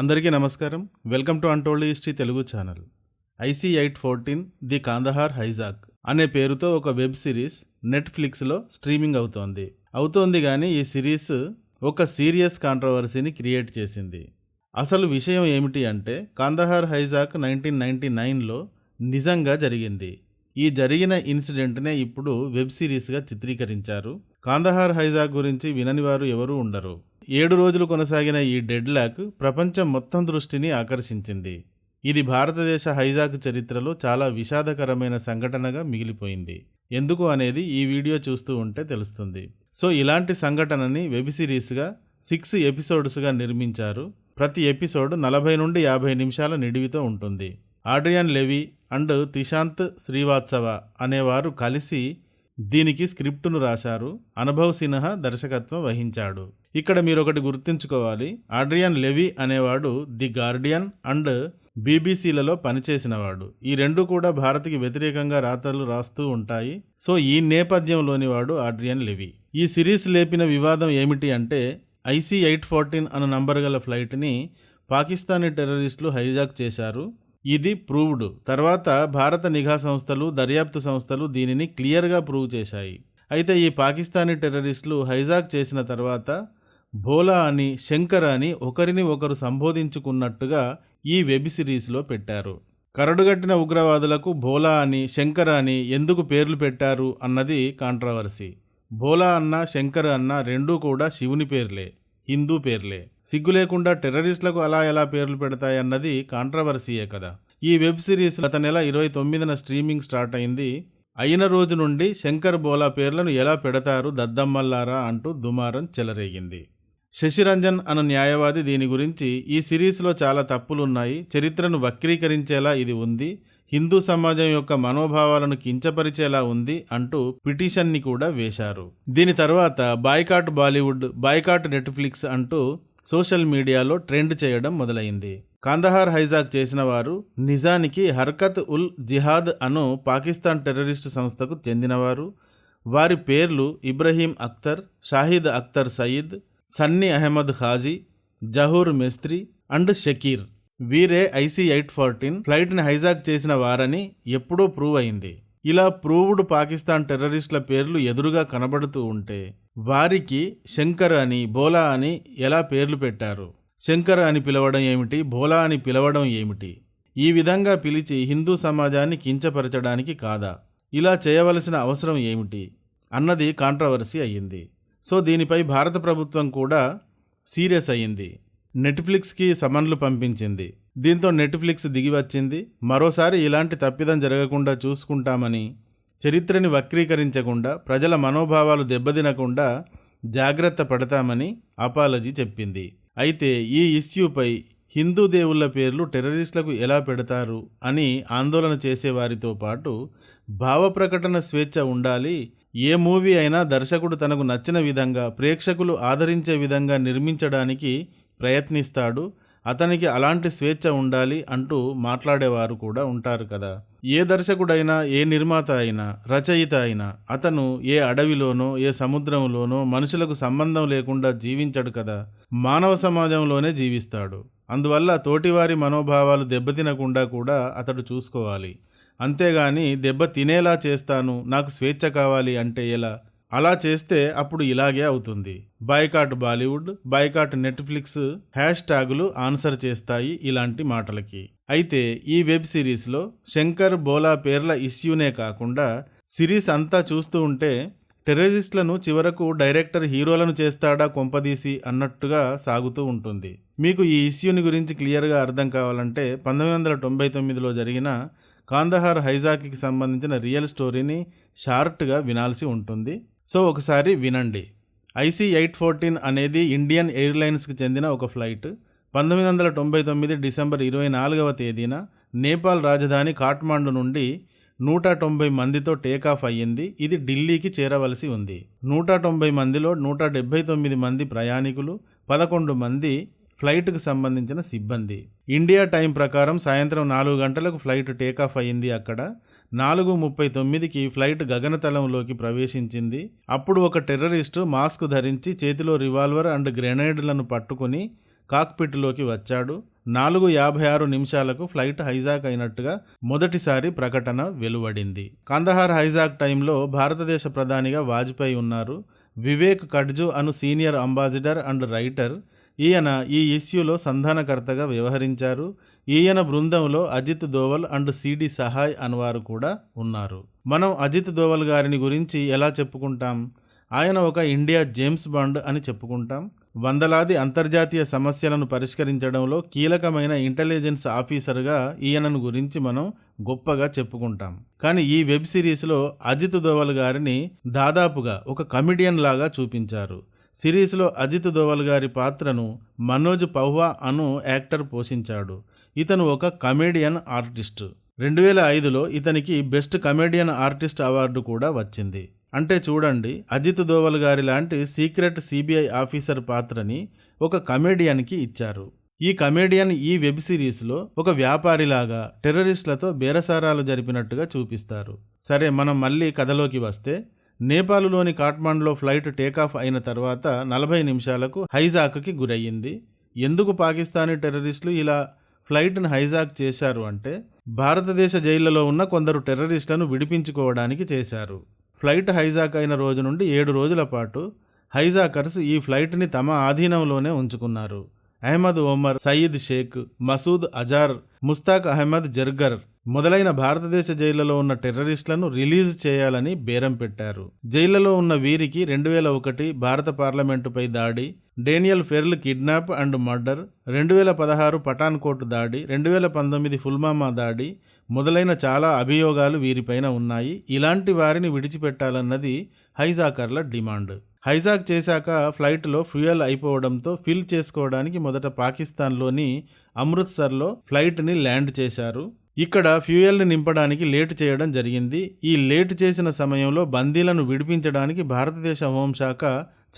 అందరికీ నమస్కారం. Welcome to untold history Telugu channel. IC eight fourteen the Kandahar hijack అనే పేరుతో ఒక వెబ్ సిరీస్ నెట్ఫ్లిక్స్లో స్ట్రీమింగ్ అవుతోంది. అవుతోంది కానీ ఈ సిరీస్ ఒక సీరియస్ కాంట్రవర్సీని క్రియేట్ చేసింది. అసలు విషయం ఏమిటి అంటే కాందహార్ హైజాక్ నైన్టీన్ నైన్టీ నైన్లో నిజంగా జరిగింది. ఈ జరిగిన ఇన్సిడెంట్నే ఇప్పుడు వెబ్ సిరీస్గా చిత్రీకరించారు. కాందహార్ హైజాక్ గురించి వినని వారు ఎవరూ ఉండరు. ఏడు రోజులు కొనసాగిన ఈ డెడ్లాక్ ప్రపంచం మొత్తం దృష్టిని ఆకర్షించింది. ఇది భారతదేశ హైజాక్ చరిత్రలో చాలా విషాదకరమైన సంఘటనగా మిగిలిపోయింది. ఎందుకు అనేది ఈ వీడియో చూస్తూ ఉంటే తెలుస్తుంది. సో ఇలాంటి సంఘటనని వెబ్ సిరీస్గా సిక్స్ ఎపిసోడ్స్గా నిర్మించారు. ప్రతి ఎపిసోడ్ నలభై నుండి యాభై నిమిషాల నిడివితో ఉంటుంది. Adrian Levy and Tishant Srivatsava అనేవారు కలిసి దీనికి స్క్రిప్టును రాశారు అనుభవ్ సిన్హా దర్శకత్వం వహించాడు. ఇక్కడ మీరు ఒకటి గుర్తుంచుకోవాలి. ఆడ్రియన్ లెవి అనేవాడు ది గార్డియన్ అండ్ బీబీసీలలో పనిచేసినవాడు. ఈ రెండు కూడా భారత్కి వ్యతిరేకంగా రాతలు రాస్తూ ఉంటాయి. సో ఈ నేపథ్యంలోని వాడు ఆడ్రియన్ లెవి. ఈ సిరీస్ లేపిన వివాదం ఏమిటి అంటే ఐసీ ఎయిట్ ఫోర్టీన్ అన్న నంబర్ గల ఫ్లైట్ని పాకిస్తానీ టెర్రరిస్టులు హైజాక్ చేశారు. ఇది ప్రూవ్డ్. తర్వాత భారత నిఘా సంస్థలు దర్యాప్తు సంస్థలు దీనిని క్లియర్గా ప్రూవ్ చేశాయి. అయితే ఈ పాకిస్తానీ టెర్రరిస్టులు హైజాక్ చేసిన తర్వాత భోలా అని శంకర్ అని ఒకరిని ఒకరు సంబోధించుకున్నట్టుగా ఈ వెబ్ సిరీస్లో పెట్టారు. కరడుగట్టిన ఉగ్రవాదులకు భోలా అని శంకర్ అని ఎందుకు పేర్లు పెట్టారు అన్నది కాంట్రవర్సీ. భోలా అన్న శంకర్ అన్న రెండూ కూడా శివుని పేర్లే. హిందూ పేర్లే. సిగ్గు లేకుండా టెర్రరిస్టులకు అలా ఎలా పేర్లు పెడతాయన్నది కాంట్రవర్సీయే కదా. ఈ వెబ్ సిరీస్ గత నెల ఇరవై తొమ్మిదిన స్ట్రీమింగ్ స్టార్ట్ అయింది. అయిన రోజు నుండి శంకర్ బోలా పేర్లను ఎలా పెడతారు దద్దమ్మల్లారా అంటూ దుమారం చెలరేగింది. శశిరంజన్ అన్న న్యాయవాది దీని గురించి ఈ సిరీస్లో చాలా తప్పులున్నాయి. చరిత్రను వక్రీకరించేలా ఇది ఉంది. హిందూ సమాజం యొక్క మనోభావాలను కించపరిచేలా ఉంది అంటూ పిటిషన్ని కూడా వేశారు. దీని తర్వాత బాయ్కాట్ బాలీవుడ్ బాయ్కాట్ నెట్ఫ్లిక్స్ అంటూ సోషల్ మీడియాలో ట్రెండ్ చేయడం మొదలైంది. కాందహార్ హైజాక్ చేసిన వారు నిజానికి హర్కత్ ఉల్ జిహాద్ అను పాకిస్తాన్ టెర్రరిస్టు సంస్థకు చెందినవారు. వారి పేర్లు ఇబ్రహీం అఖ్తర్ షాహిద్ అఖ్తర్ సయీద్ సన్నీ అహ్మద్ ఖాజీ జహూర్ మెస్త్రి అండ్ షకీర్. వీరే ఐసీ ఎయిట్ ఫార్టీన్ ఫ్లైట్ని హైజాక్ చేసిన వారని ఎప్పుడో ప్రూవ్ అయింది. ఇలా ప్రూవ్డ్ పాకిస్తాన్ టెర్రరిస్టుల పేర్లు ఎదురుగా కనబడుతూ ఉంటే వారికి శంకర్ అని బోలా అని ఎలా పేర్లు పెట్టారు? శంకర్ అని పిలవడం ఏమిటి? బోలా అని పిలవడం ఏమిటి? ఈ విధంగా పిలిచి హిందూ సమాజాన్ని కించపరచడానికి కాదా? ఇలా చేయవలసిన అవసరం ఏమిటి? అన్నది కాంట్రవర్సీ అయ్యింది. సో దీనిపై భారత ప్రభుత్వం కూడా సీరియస్ అయ్యింది. నెట్ఫ్లిక్స్కి సమన్లు పంపించింది. దీంతో నెట్ఫ్లిక్స్ దిగివచ్చింది మరోసారి ఇలాంటి తప్పిదం జరగకుండా చూసుకుంటామని చరిత్రని వక్రీకరించకుండా ప్రజల మనోభావాలు దెబ్బతినకుండా జాగ్రత్త పడతామని అపాలజీ చెప్పింది. అయితే ఈ ఇష్యూపై హిందూ దేవుళ్ళ పేర్లు టెర్రరిస్టులకు ఎలా పెడతారు అని ఆందోళన చేసేవారితో పాటు భావప్రకటన స్వేచ్ఛ ఉండాలి ఏ మూవీ అయినా దర్శకుడు తనకు నచ్చిన విధంగా ప్రేక్షకులు ఆదరించే విధంగా నిర్మించడానికి ప్రయత్నిస్తాడు. అతనికి అలాంటి స్వేచ్ఛ ఉండాలి అంటూ మాట్లాడేవారు కూడా ఉంటారు కదా. ఏ దర్శకుడైనా ఏ నిర్మాత అయినా రచయిత అయినా అతను ఏ అడవిలోనో ఏ సముద్రంలోనో మనుషులకు సంబంధం లేకుండా జీవించడు కదా. మానవ సమాజంలోనే జీవిస్తాడు. అందువల్ల తోటివారి మనోభావాలు దెబ్బతినకుండా కూడా అతడు చూసుకోవాలి. అంతేగాని దెబ్బ తినేలా చేస్తాను నాకు స్వేచ్ఛ కావాలి అంటే ఎలా? అలా చేస్తే అప్పుడు ఇలాగే అవుతుంది. Boycott Bollywood boycott Netflix hash ట్యాగులు answer చేస్తాయి ఇలాంటి మాటలకి. అయితే ఈ వెబ్ సిరీస్లో శంకర్ బోలా పేర్ల ఇష్యూనే కాకుండా సిరీస్ అంతా చూస్తూ ఉంటే టెర్రరిస్టులను చివరకు డైరెక్టర్ హీరోలను చేస్తాడా కొంపదీసి అన్నట్టుగా సాగుతూ ఉంటుంది. మీకు ఈ ఇష్యూని గురించి క్లియర్గా అర్థం కావాలంటే పంతొమ్మిది వందల తొంభై తొమ్మిదిలో జరిగిన కాందహార్ హైజాకీకి సంబంధించిన రియల్ స్టోరీని షార్ట్గా వినాల్సి ఉంటుంది. సో ఒకసారి వినండి. ఐసీ ఎయిట్ ఫోర్టీన్ అనేది ఇండియన్ ఎయిర్లైన్స్కి చెందిన ఒక ఫ్లైట్. పంతొమ్మిది వందల తొంభై తొమ్మిది డిసెంబర్ ఇరవై నాలుగవ తేదీన నేపాల్ రాజధాని కాఠ్మాండు నుండి నూట తొంభై మందితో టేకాఫ్ అయ్యింది. ఇది ఢిల్లీకి చేరవలసి ఉంది. నూట తొంభై మందిలో నూట డెబ్బై తొమ్మిది మంది ప్రయాణికులు పదకొండు మంది ఫ్లైట్కు సంబంధించిన సిబ్బంది. ఇండియా టైం ప్రకారం సాయంత్రం నాలుగు గంటలకు ఫ్లైట్ టేకాఫ్ అయింది అక్కడ. నాలుగు ముప్పై తొమ్మిదికి ఫ్లైట్ గగనతలంలోకి ప్రవేశించింది. అప్పుడు ఒక టెర్రరిస్టు మాస్క్ ధరించి చేతిలో రివాల్వర్ అండ్ గ్రెనేడ్లను పట్టుకుని కాక్పిట్లోకి వచ్చాడు. నాలుగు యాభై ఆరు నిమిషాలకు ఫ్లైట్ హైజాక్ అయినట్టుగా మొదటిసారి ప్రకటన వెలువడింది. కందహార్ హైజాక్ టైంలో భారతదేశ ప్రధానిగా వాజ్పేయి ఉన్నారు. వివేక్ కడ్జు అను సీనియర్ అంబాసిడర్ అండ్ రైటర్ ఈయన ఈ ఇష్యూలో సంధానకర్తగా వ్యవహరించారు. ఈయన బృందంలో Ajit Doval and C D Sahay అనువారు కూడా ఉన్నారు. మనం అజిత్ దోవల్ గారిని గురించి ఎలా చెప్పుకుంటాం? ఆయన ఒక ఇండియా జేమ్స్ బాండ్ అని చెప్పుకుంటాం. వందలాది అంతర్జాతీయ సమస్యలను పరిష్కరించడంలో కీలకమైన ఇంటెలిజెన్స్ ఆఫీసర్గా ఈయనను గురించి మనం గొప్పగా చెప్పుకుంటాం. కానీ ఈ వెబ్ సిరీస్లో అజిత్ దోవల్ గారిని దాదాపుగా ఒక కమిడియన్ లాగా చూపించారు. సిరీస్లో అజిత్ దోవల్ గారి పాత్రను మనోజ్ పౌహా అను యాక్టర్ పోషించాడు. ఇతను ఒక కమెడియన్ ఆర్టిస్ట్. రెండు వేల ఐదులో ఇతనికి బెస్ట్ కమెడియన్ ఆర్టిస్ట్ అవార్డు కూడా వచ్చింది. అంటే చూడండి అజిత్ దోవల్ గారి లాంటి సీక్రెట్ సిబిఐ ఆఫీసర్ పాత్రని ఒక కమెడియన్కి ఇచ్చారు. ఈ కమెడియన్ ఈ వెబ్ సిరీస్లో ఒక వ్యాపారిలాగా టెర్రరిస్టులతో బేరసారాలు జరిపినట్టుగా చూపిస్తారు. సరే మనం మళ్ళీ కథలోకి వస్తే నేపాల్లోని కాట్మాండ్లో ఫ్లైట్ టేకాఫ్ అయిన తర్వాత నలభై నిమిషాలకు హైజాక్కి గురయ్యింది. ఎందుకు పాకిస్తానీ టెర్రరిస్టులు ఇలా ఫ్లైట్ను హైజాక్ చేశారు అంటే భారతదేశ జైళ్ళలో ఉన్న కొందరు టెర్రరిస్టులను విడిపించుకోవడానికి చేశారు. ఫ్లైట్ హైజాక్ అయిన రోజు నుండి ఏడు రోజుల పాటు హైజాకర్స్ ఈ ఫ్లైట్ని తమ ఆధీనంలోనే ఉంచుకున్నారు. అహ్మద్ ఒమర్ సయీద్ షేక్ మసూద్ అజార్ ముస్తాక్ అహ్మద్ జర్గర్ మొదలైన భారతదేశ జైళ్ళలో ఉన్న టెర్రరిస్టులను రిలీజ్ చేయాలని బేరం పెట్టారు. జైళ్ళలో ఉన్న వీరికి రెండు వేల ఒకటి భారత పార్లమెంటుపై దాడి Daniel Pearl kidnap and murder రెండు వేల పదహారు పఠాన్కోట్ దాడి రెండు వేల పంతొమ్మిది ఫుల్మామా దాడి మొదలైన చాలా అభియోగాలు వీరిపైన ఉన్నాయి. ఇలాంటి వారిని విడిచిపెట్టాలన్నది హైజాకర్ల డిమాండ్. హైజాక్ చేశాక ఫ్లైట్లో ఫ్యూయల్ అయిపోవడంతో ఫిల్ చేసుకోవడానికి మొదట పాకిస్తాన్లోని అమృత్సర్లో ఫ్లైట్ని ల్యాండ్ చేశారు. ఇక్కడ ఫ్యూయల్ని నింపడానికి లేటు చేయడం జరిగింది. ఈ లేటు చేసిన సమయంలో బందీలను విడిపించడానికి భారతదేశ హోంశాఖ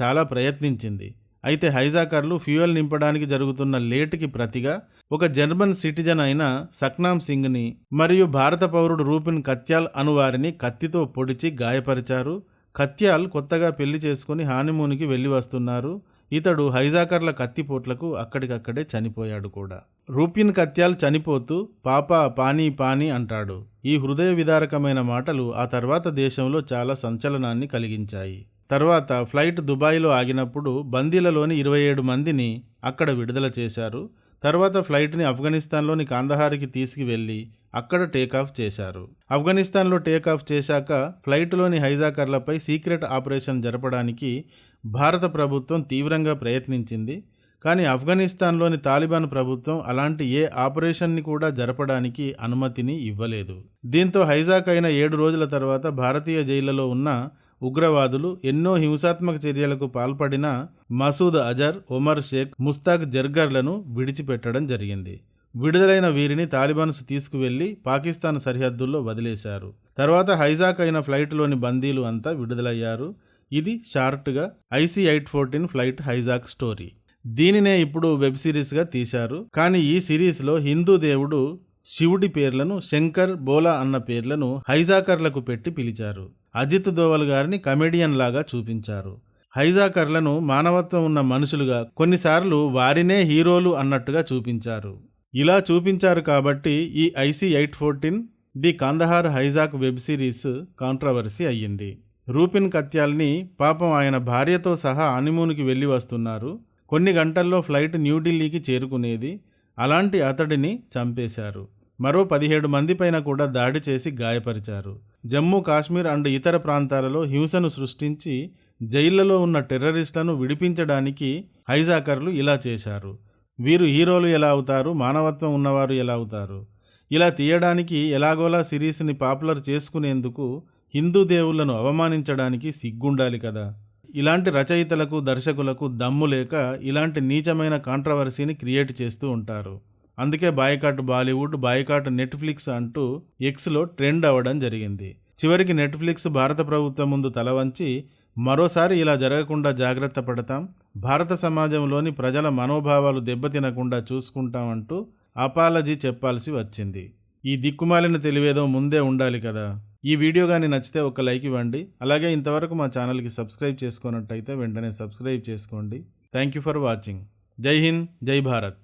చాలా ప్రయత్నించింది. అయితే హైజాకర్లు ఫ్యూయల్ నింపడానికి జరుగుతున్న లేటుకి ప్రతిగా ఒక జర్మన్ సిటిజన్ అయిన సక్నామ్ సింగ్ని మరియు భారత పౌరుడు రూపిన్ కత్యాల్ అను వారిని కత్తితో పొడిచి గాయపరిచారు. కత్యాల్ కొత్తగా పెళ్ళి చేసుకుని హానిమూన్కి వెళ్ళి వస్తున్నారు. ఇతడు హైజాకర్ల కత్తిపోట్లకు అక్కడికక్కడే చనిపోయాడు కూడా. రూపిన్ కత్యాల్ చనిపోతూ పాప పానీ పానీ అంటాడు. ఈ హృదయ విదారకమైన మాటలు ఆ తర్వాత దేశంలో చాలా సంచలనాన్ని కలిగించాయి. తర్వాత ఫ్లైట్ దుబాయ్లో ఆగినప్పుడు బందీలలోని ఇరవై ఏడు మందిని అక్కడ విడుదల చేశారు. తర్వాత ఫ్లైట్ని ఆఫ్ఘనిస్తాన్లోని కాందహార్కి తీసుకువెళ్ళి అక్కడ టేకాఫ్ చేశారు. ఆఫ్ఘనిస్తాన్లో టేకాఫ్ చేశాక ఫ్లైట్లోని హైజాకర్లపై సీక్రెట్ ఆపరేషన్ జరపడానికి భారత ప్రభుత్వం తీవ్రంగా ప్రయత్నించింది. కానీ ఆఫ్ఘనిస్తాన్లోని తాలిబాన్ ప్రభుత్వం అలాంటి ఏ ఆపరేషన్ని కూడా జరపడానికి అనుమతిని ఇవ్వలేదు. దీంతో హైజాక్ అయిన ఏడు రోజుల తర్వాత భారతీయ జైళ్ళలో ఉన్న ఉగ్రవాదులు ఎన్నో హింసాత్మక చర్యలకు పాల్పడిన మసూద్ అజర్ ఒమర్ షేక్ ముస్తాక్ జర్గర్లను విడిచిపెట్టడం జరిగింది. విడుదలైన వీరిని తాలిబాన్స్ తీసుకువెళ్ళి పాకిస్తాన్ సరిహద్దుల్లో వదిలేశారు. తర్వాత హైజాక్ అయిన ఫ్లైట్లోని బందీలు అంతా విడుదలయ్యారు. ఇది షార్ట్గా IC eight fourteen flight hijack story. దీనినే ఇప్పుడు వెబ్ సిరీస్గా తీశారు. కానీ ఈ సిరీస్లో హిందూ దేవుడు శివుడి పేర్లను శంకర్ బోలా అన్న పేర్లను హైజాకర్లకు పెట్టి పిలిచారు. అజిత్ దోవల్ గారిని కమెడియన్ లాగా చూపించారు. హైజాకర్లను మానవత్వం ఉన్న మనుషులుగా కొన్నిసార్లు వారినే హీరోలు అన్నట్టుగా చూపించారు. ఇలా చూపించారు కాబట్టి ఈ IC eight fourteen the Kandahar hijack web series controversy అయ్యింది. రూపిన్ కత్యాల్ని పాపం ఆయన భార్యతో సహా హనీమూన్కి వెళ్ళి వస్తున్నారు. కొన్ని గంటల్లో ఫ్లైట్ న్యూఢిల్లీకి చేరుకునేది. అలాంటి అతడిని చంపేశారు. మరో పదిహేడు మంది పైన కూడా దాడి చేసి గాయపరిచారు. జమ్మూ కాశ్మీర్ అండ్ ఇతర ప్రాంతాలలో హింసను సృష్టించి జైళ్ళలో ఉన్న టెర్రరిస్టులను విడిపించడానికి హైజాకర్లు ఇలా చేశారు. వీరు హీరోలు ఎలా అవుతారు? మానవత్వం ఉన్నవారు ఎలా అవుతారు? ఇలా తీయడానికి ఎలాగోలా సిరీస్ని పాపులర్ చేసుకునేందుకు హిందూ దేవుళ్ళను అవమానించడానికి సిగ్గుండాలి కదా. ఇలాంటి రచయితలకు దర్శకులకు దమ్ము లేక ఇలాంటి నీచమైన కాంట్రవర్సీని క్రియేట్ చేస్తూ ఉంటారు. అందుకే బాయ్కాట్ బాలీవుడ్ బాయ్కాట్ నెట్ఫ్లిక్స్ అంటూ ఎక్స్లో ట్రెండ్ అవ్వడం జరిగింది. చివరికి నెట్ఫ్లిక్స్ భారత ప్రభుత్వం ముందు తల వంచి మరోసారి ఇలా జరగకుండా జాగ్రత్త పడతాం. భారత సమాజంలోని ప్రజల మనోభావాలు దెబ్బతినకుండా చూసుకుంటామంటూ అపాలజీ చెప్పాల్సి వచ్చింది. ఈ దిక్కుమాలిన తెలివేదో ముందే ఉండాలి కదా. ఈ వీడియో కానీ నచ్చితే ఒక లైక్ ఇవ్వండి. అలాగే ఇంతవరకు మా ఛానల్కి సబ్స్క్రైబ్ చేసుకున్నట్టయితే వెంటనే సబ్స్క్రైబ్ చేసుకోండి. Thank you for watching. జై హింద్ జై భారత్.